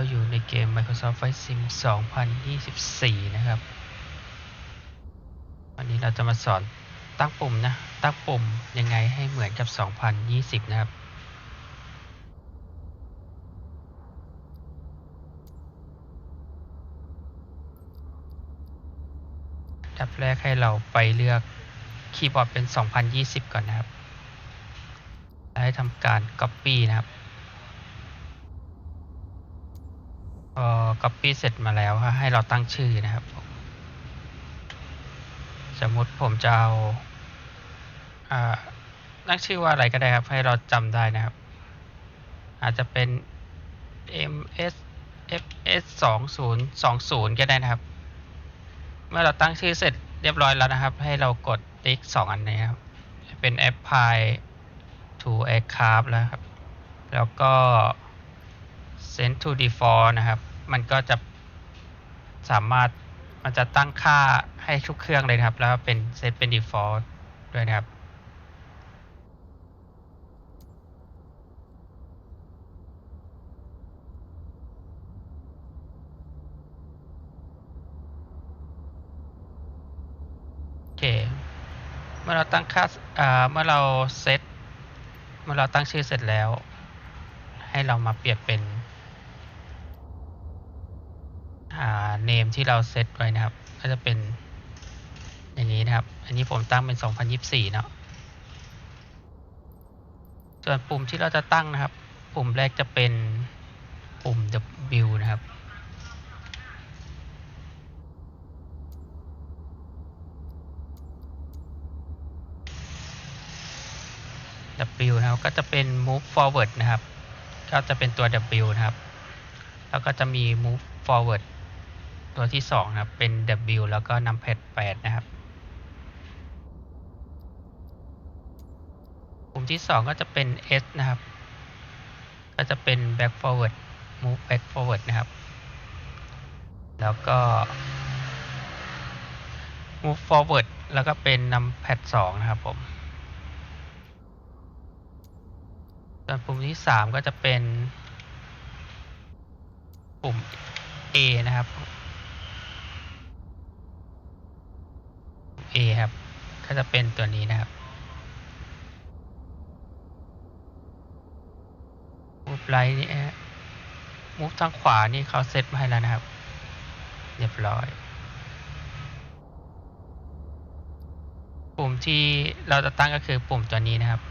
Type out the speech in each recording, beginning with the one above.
เราอยู่ในเกม Microsoft Flight Sim 2024 นะครับ วันนี้เราจะมาสอนตั้งปุ่มนะ ตั้งปุ่มยังไงให้เหมือนกับ 2020 นะครับ ดับแรกให้เราไปเลือกคีย์บอร์ดเป็น 2020 ก่อนนะครับ แล้วให้ทำการ Copy นะครับ พ อ Copy เสร็จมาแล้วให้เราตั้งชื่อนะครับผมสมมติผมจะเอาอ่าตั้งชื่อว่าอะไรก็ได้ครับ ให้เราจำได้นะครับ อาจจะเป็น ms fs 2 0 2 0ก็ได้นะครับ เมื่อเราตั้งชื่อเสร็จเรียบร้อยแล้วนะครับ ให้เรากดติ๊กสองอันนี้ครับ เป็น apply to aircraft แล้วครับ แล้วก็ send to default นะครับ มันก็จะสามารถมันจะตั้งค่าให้ทุกเครื่องเลยนะครับ แล้วเป็น set เป็น default ด้วยนะครับ โอเค เมื่อเราตั้งค่าอ่าเมื่อเราเซตเมื่อเราตั้งชื่อเสร็จแล้ว ให้เรามาเปลี่ยนเป็นอ่า name ที่เราเซตไว้นะครับ ก็จะเป็นอย่างนี้นะครับ อันนี้ผมตั้งเป็น 2024 เนาะ ส่วนปุ่มที่เราจะตั้งนะครับ ปุ่มแรกจะเป็นปุ่ม W นะครับ W นะครับก็จะเป็น move forward นะครับ ก็จะเป็นตัว W นะครับ แล้วก็จะมี move forward ตัวที่2นะครับเป็น W แล้วก็ numpad 8 นะครับ ปุ่มที่2ก็จะเป็น S นะครับ ก็จะเป็น back forward move back forward นะครับ แล้วก็ move forward แล้วก็เป็น numpad 2 นะครับผมส่วนปุ่มที่3ก็จะเป็นปุ่ม A นะครับ A ครับ ก็จะเป็นตัวนี้นะครับ Move right นี่ Move ทางขวานี่เขาเซตมาให้แล้วนะครับ เรียบร้อย ปุ่มที่เราจะตั้งก็คือปุ่มตัวนี้นะครับ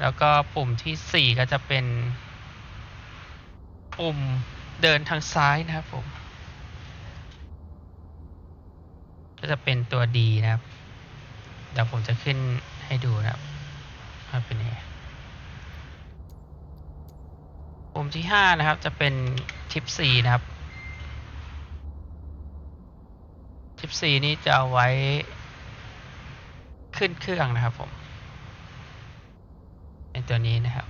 แล้วก็ปุ่มที่ 4 ก็จะเป็น ปุ่มเดินทางซ้ายนะครับผม ก็จะเป็นตัว D นะครับ เดี๋ยวผมจะขึ้นให้ดูนะครับว่าเป็นยังไงปุ่มที่ 5 นะครับ จะเป็นทิป C นะครับทิป C นี้จะเอาไว้ขึ้นเครื่องนะครับผมเป็นตัวนี้นะครับ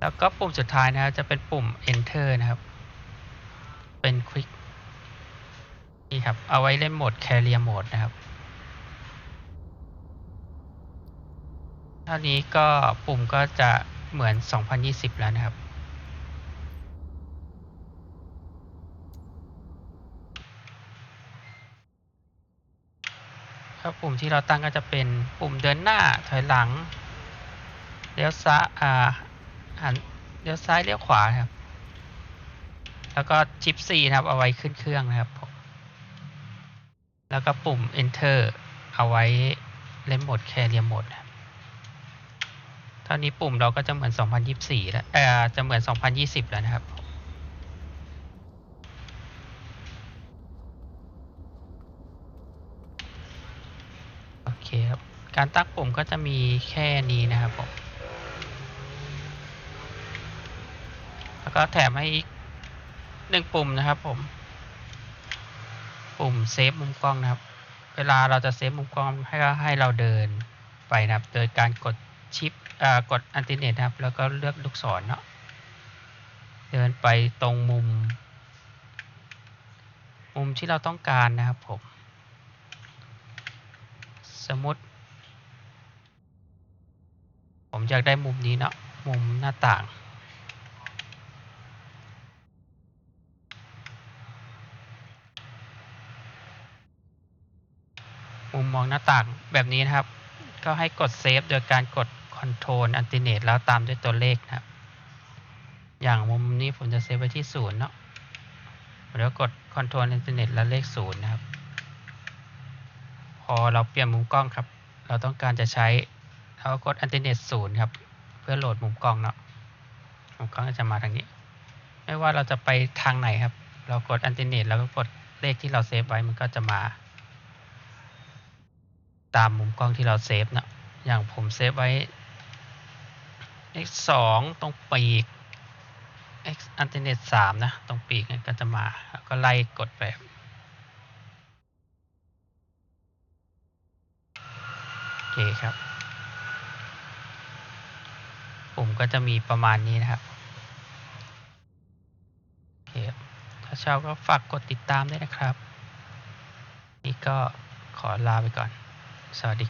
แล้วก็ปุ่มสุดท้ายนะครับจะเป็นปุ่ม enter นะครับ เป็น quick นี่ครับ เอาไว้เล่นโหมด carrier mode นะครับเท่านี้ก็ปุ่มก็จะเหมือน 2020 แล้วนะครับ ครับปุ่มที่เราตั้งก็จะเป็นปุ่มเดินหน้าถอยหลัง เลี้ยวซ้ายอ่า หันเลี้ยวซ้ายเลี้ยวขวาครับ แล้วก็ชิป C นะครับ เอาไว้ขึ้นเครื่องนะครับ แล้วก็ปุ่ม enter เอาไว้เล่นโหมด carrier mode นะครับเท่านี้ปุ่มเราก็จะเหมือน 2024 แล้วเอ่อจะเหมือน 2020 แล้วนะครับโอเคครับ การตั้งปุ่มก็จะมีแค่นี้นะครับผม แล้ว ก็แถมให้อีกหนึ่งปุ่มนะครับผม ปุ่มเซฟมุมกล้องนะครับ เวลาเราจะเซฟมุมกล้องให้ให้เราเดินไปนะครับ โดยการกดชิปกดอันติเนตนะครับ แล้วก็เลือกลูกศรเนาะเดินไปตรงมุม มุมที่เราต้องการนะครับผม สมมติ ผมอยากได้มุมนี้เนาะมุมหน้าต่าง มุมมองหน้าต่างแบบนี้นะครับ ก็ให้กดเซฟโดยการกด Ctrl Alternate แล้วตามด้วยตัวเลขนะครับ อย่างมุมนี้ผมจะเซฟไว้ที่ศูนย์เนาะแล้วกด Ctrl Alternate แล้วเลขศูนย์นะครับ พอเราเปลี่ยนมุมกล้องครับ เราต้องการจะใช้เราก็กด Alternate ศูนย์ครับ เพื่อโหลดมุมกล้องเนาะมุมกล้องก็จะมาทางนี้ ไม่ว่าเราจะไปทางไหนครับ เรากด Alternate แล้วก็กดเลขที่เราเซฟไว้มันก็จะมา ตามมุมกล้องที่เราเซฟนะอย่างผมเซฟไว้ x 2ตรงปีก x alternate 3นะ ตรงปีกเนี่ยก็จะมาแล้วก็ไล่กดแบบโอเคครับปุ่มก็จะมีประมาณนี้นะครับโอเคครับถ้าชอบก็ฝากกดติดตามด้วยนะครับ นี่ก็ขอลาไปก่อน สวัสดี